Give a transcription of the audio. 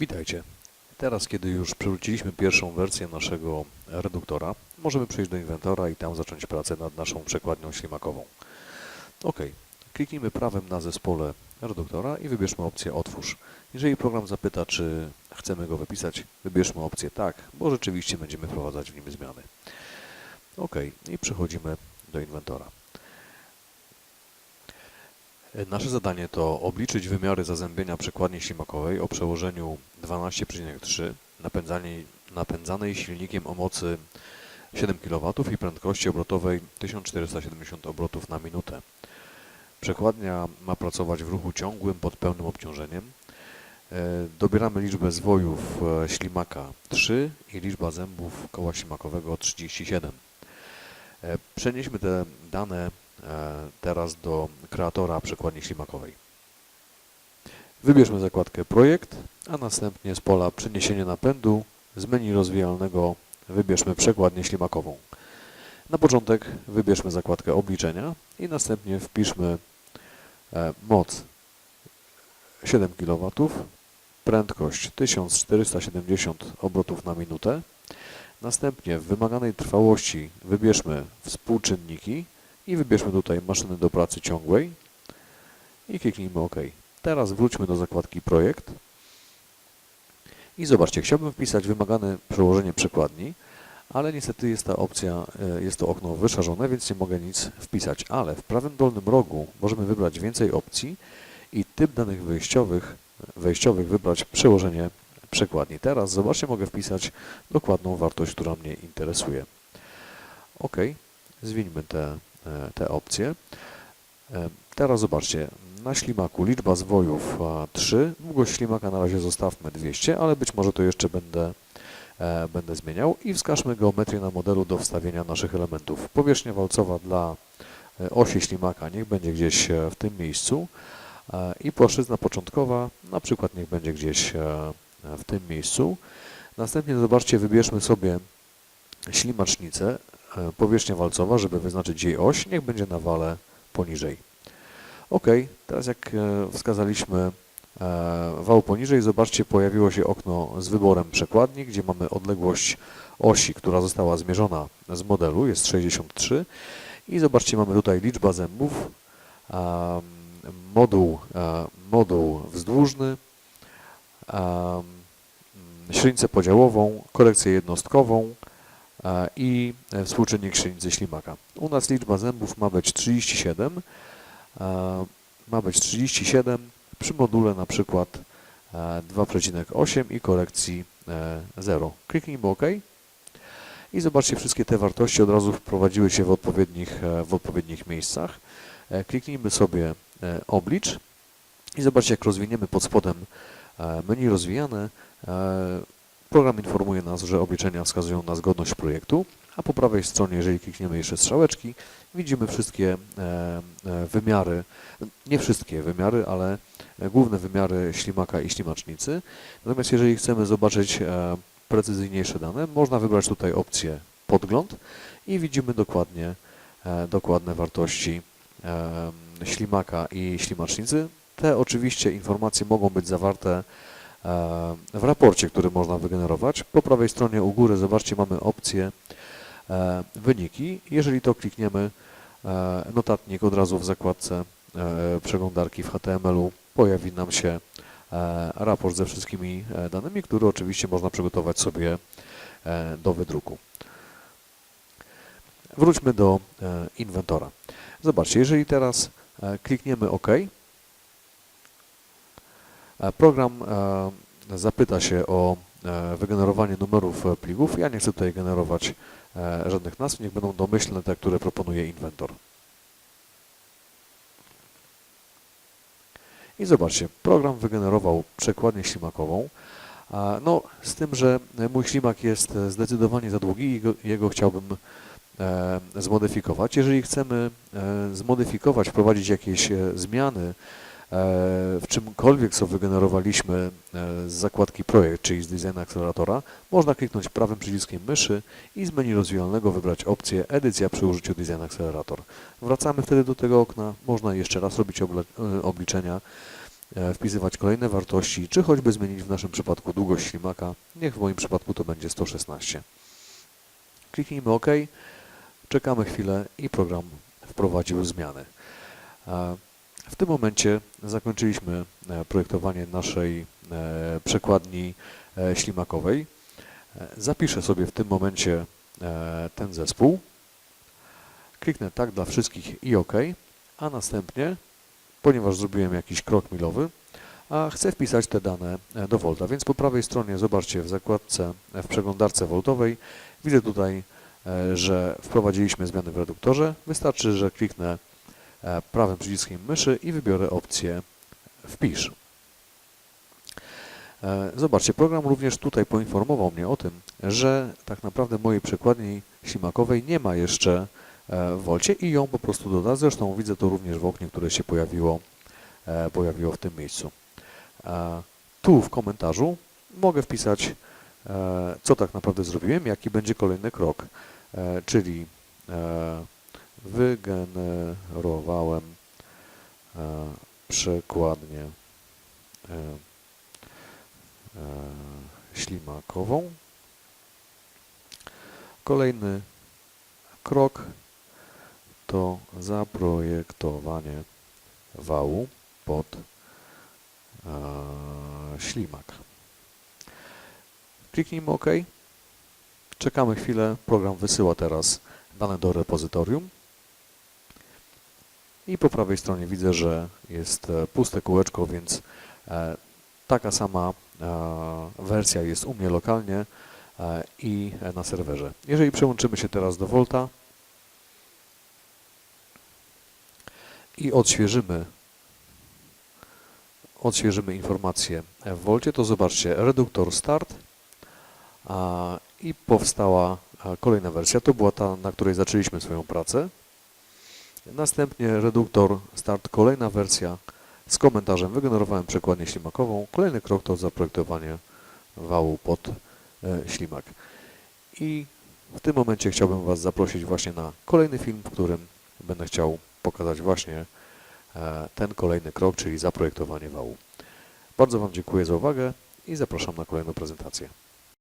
Witajcie. Teraz, kiedy już przywróciliśmy pierwszą wersję naszego reduktora, możemy przejść do inwentora i tam zacząć pracę nad naszą przekładnią ślimakową. OK. Kliknijmy prawym na zespole reduktora i wybierzmy opcję Otwórz. Jeżeli program zapyta, czy chcemy go wypisać, wybierzmy opcję Tak, bo rzeczywiście będziemy wprowadzać w nim zmiany. OK. I przechodzimy do inwentora. Nasze zadanie to obliczyć wymiary zazębienia przekładni ślimakowej o przełożeniu 12,3 napędzanej, silnikiem o mocy 7 kW i prędkości obrotowej 1470 obrotów na minutę. Przekładnia ma pracować w ruchu ciągłym pod pełnym obciążeniem. E, Dobieramy liczbę zwojów e, ślimaka 3 i liczba zębów koła ślimakowego 37. E, Przenieśmy te dane e, teraz do kreatora przekładni ślimakowej. Wybierzmy zakładkę Projekt, a następnie z pola Przeniesienie napędu z menu rozwijalnego wybierzmy przekładnię ślimakową. Na początek wybierzmy zakładkę Obliczenia i następnie wpiszmy e, moc 7 kW, prędkość 1470 obrotów na minutę. Następnie w wymaganej trwałości wybierzmy współczynniki i wybierzmy tutaj maszyny do pracy ciągłej i kliknijmy OK. Teraz wróćmy do zakładki Projekt i zobaczcie, chciałbym wpisać wymagane przełożenie przekładni, ale niestety jest ta opcja, e, jest to okno wyszarzone, więc nie mogę nic wpisać, ale w prawym dolnym rogu możemy wybrać więcej opcji i typ danych wejściowych, wejściowych wybrać przełożenie przekładni. Teraz zobaczcie, mogę wpisać dokładną wartość, która mnie interesuje. OK, zwinьmy te, te opcje. E, Teraz zobaczcie, na ślimaku liczba zwojów a, 3, długość ślimaka na razie zostawmy 200, ale być może to jeszcze będę, e, będę zmieniał i wskażmy geometrię na modelu do wstawienia naszych elementów. Powierzchnia walcowa dla e, osi ślimaka niech będzie gdzieś e, w tym miejscu e, i płaszczyzna początkowa na przykład niech będzie gdzieś e, w tym miejscu. Następnie zobaczcie, wybierzmy sobie ślimacznicę, e, powierzchnia walcowa, żeby wyznaczyć jej oś, niech będzie na wale poniżej. OK, teraz jak e, wskazaliśmy e, wał poniżej, zobaczcie, pojawiło się okno z wyborem przekładni, gdzie mamy odległość osi, która została zmierzona z modelu, jest 63 i zobaczcie, mamy tutaj liczba zębów, moduł, e, moduł wzdłużny, średnicę podziałową, korekcję jednostkową e, i e, współczynnik średnicy ślimaka. U nas liczba zębów ma być 37, e, ma być 37 przy module na przykład e, 2,8 i korekcji e, 0. Kliknijmy OK i zobaczcie, wszystkie te wartości od razu wprowadziły się w odpowiednich, e, w odpowiednich miejscach. E, Kliknijmy sobie e, oblicz i zobaczcie, jak rozwiniemy pod spodem e, menu rozwijane, e, program informuje nas, że obliczenia wskazują na zgodność projektu, a po prawej stronie, jeżeli klikniemy jeszcze strzałeczki, widzimy wszystkie e, e, wymiary, nie wszystkie wymiary, ale główne wymiary ślimaka i ślimacznicy. Natomiast jeżeli chcemy zobaczyć e, precyzyjniejsze dane, można wybrać tutaj opcję podgląd i widzimy dokładnie e, dokładne wartości e, ślimaka i ślimacznicy. Te oczywiście informacje mogą być zawarte e, w raporcie, który można wygenerować. Po prawej stronie u góry zobaczcie mamy opcję e, wyniki. Jeżeli to klikniemy, e, notatnik od razu w zakładce e, przeglądarki w HTML-u pojawi nam się e, raport ze wszystkimi e, danymi, który oczywiście można przygotować sobie e, do wydruku. Wróćmy do e, inwentora. Zobaczcie, jeżeli teraz e, klikniemy OK, e, program e, zapyta się o e, wygenerowanie numerów e, plików. Ja nie chcę tutaj generować e, żadnych nazw, niech będą domyślne te, które proponuje inwentor. I zobaczcie, program wygenerował przekładnię ślimakową. No, z tym, że mój ślimak jest e, zdecydowanie za długi i go, jego chciałbym e, zmodyfikować. Jeżeli chcemy e, zmodyfikować, wprowadzić jakieś e, zmiany e, w czymkolwiek, co wygenerowaliśmy e, z zakładki Projekt, czyli z Design Acceleratora, można kliknąć prawym przyciskiem myszy i z menu rozwijalnego wybrać opcję Edycja przy użyciu Design Accelerator. Wracamy wtedy do tego okna, można jeszcze raz robić e, obliczenia e, wpisywać kolejne wartości, czy choćby zmienić w naszym przypadku długość ślimaka. Niech w moim przypadku to będzie 116. Kliknijmy OK, czekamy chwilę i program wprowadził zmiany. W tym momencie zakończyliśmy e, projektowanie naszej e, przekładni e, ślimakowej. Zapiszę sobie w tym momencie ten zespół. Kliknę tak dla wszystkich i OK, a następnie, ponieważ zrobiłem jakiś krok milowy, a chcę wpisać te dane do Volta, więc po prawej stronie zobaczcie w zakładce, w przeglądarce Voltowej, widzę tutaj, że wprowadziliśmy zmiany w reduktorze. Wystarczy, że kliknę prawym przyciskiem myszy i wybiorę opcję wpisz. E, Zobaczcie, program również tutaj poinformował mnie o tym, że tak naprawdę mojej przekładni ślimakowej nie ma jeszcze e, w Volcie i ją po prostu doda. Zresztą widzę to również w oknie, które się pojawiło, e, pojawiło w tym miejscu. E, Tu w komentarzu mogę wpisać, e, co tak naprawdę zrobiłem, jaki będzie kolejny krok, e, czyli e, wygenerowałem e, przekładnię e, e, ślimakową. Kolejny krok to zaprojektowanie wału pod ślimak. Kliknijmy OK. Czekamy chwilę. Program wysyła teraz dane do repozytorium. I po prawej stronie widzę, że jest e, puste kółeczko, więc e, taka sama e, wersja jest u mnie lokalnie i na serwerze. Jeżeli przełączymy się teraz do Volta i odświeżymy odświeżymy informacje w Volcie, to zobaczcie, reduktor start i powstała kolejna wersja. To była ta, na której zaczęliśmy swoją pracę. Następnie reduktor start, kolejna wersja z komentarzem wygenerowałem przekładnię ślimakową. Kolejny krok to zaprojektowanie wału pod e, ślimak. I w tym momencie chciałbym Was zaprosić właśnie na kolejny film, w którym będę chciał pokazać właśnie e, ten kolejny krok, czyli zaprojektowanie wału. Bardzo Wam dziękuję za uwagę i zapraszam na kolejną prezentację.